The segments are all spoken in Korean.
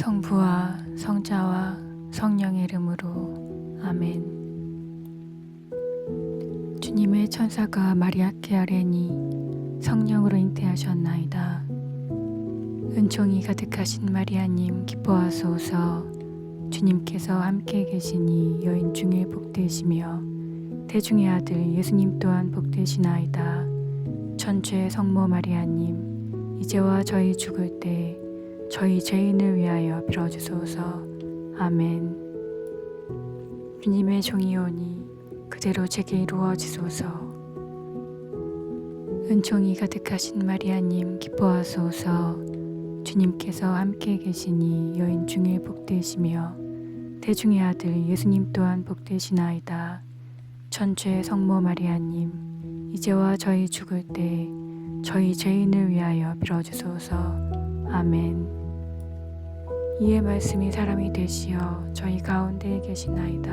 성부와 성자와 성령의 이름으로 아멘. 주님의 천사가 마리아께 아뢰니 성령으로 잉태하셨나이다. 은총이 가득하신 마리아님 기뻐하소서 주님께서 함께 계시니 여인 중에 복되시며 대중의 아들 예수님 또한 복되시나이다. 천주의 성모 마리아님 이제와 저희 죽을 때 저희 죄인을 위하여 빌어주소서. 아멘. 주님의 종이오니 그대로 제게 이루어지소서. 은총이 가득하신 마리아님 기뻐하소서. 주님께서 함께 계시니 여인 중에 복되시며 대중의 아들 예수님 또한 복되시나이다. 천주의 성모 마리아님 이제와 저희 죽을 때 저희 죄인을 위하여 빌어주소서. 아멘. 이의 말씀이 사람이 되시어 저희 가운데에 계시나이다.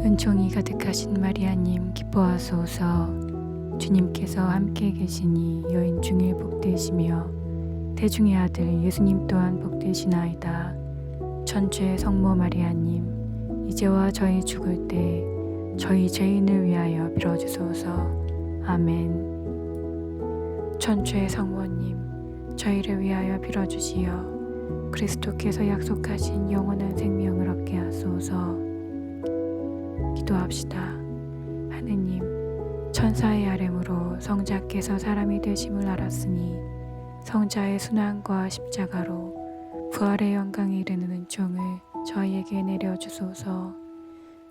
은총이 가득하신 마리아님 기뻐하소서 주님께서 함께 계시니 여인 중에 복되시며 대중의 아들 예수님 또한 복되시나이다. 천주의 성모 마리아님 이제와 저희 죽을 때 저희 죄인을 위하여 빌어주소서. 아멘. 천주의 성모님 저희를 위하여 빌어주시어 그리스도께서 약속하신 영원한 생명을 얻게 하소서. 기도합시다. 하느님 천사의 아뢰므로 성자께서 사람이 되심을 알았으니 성자의 순환과 십자가로 부활의 영광에 이르는 은총을 저희에게 내려주소서.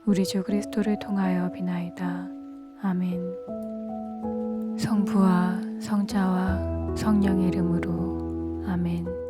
우리 주 그리스도를 통하여 비나이다 성령의 이름으로 아멘.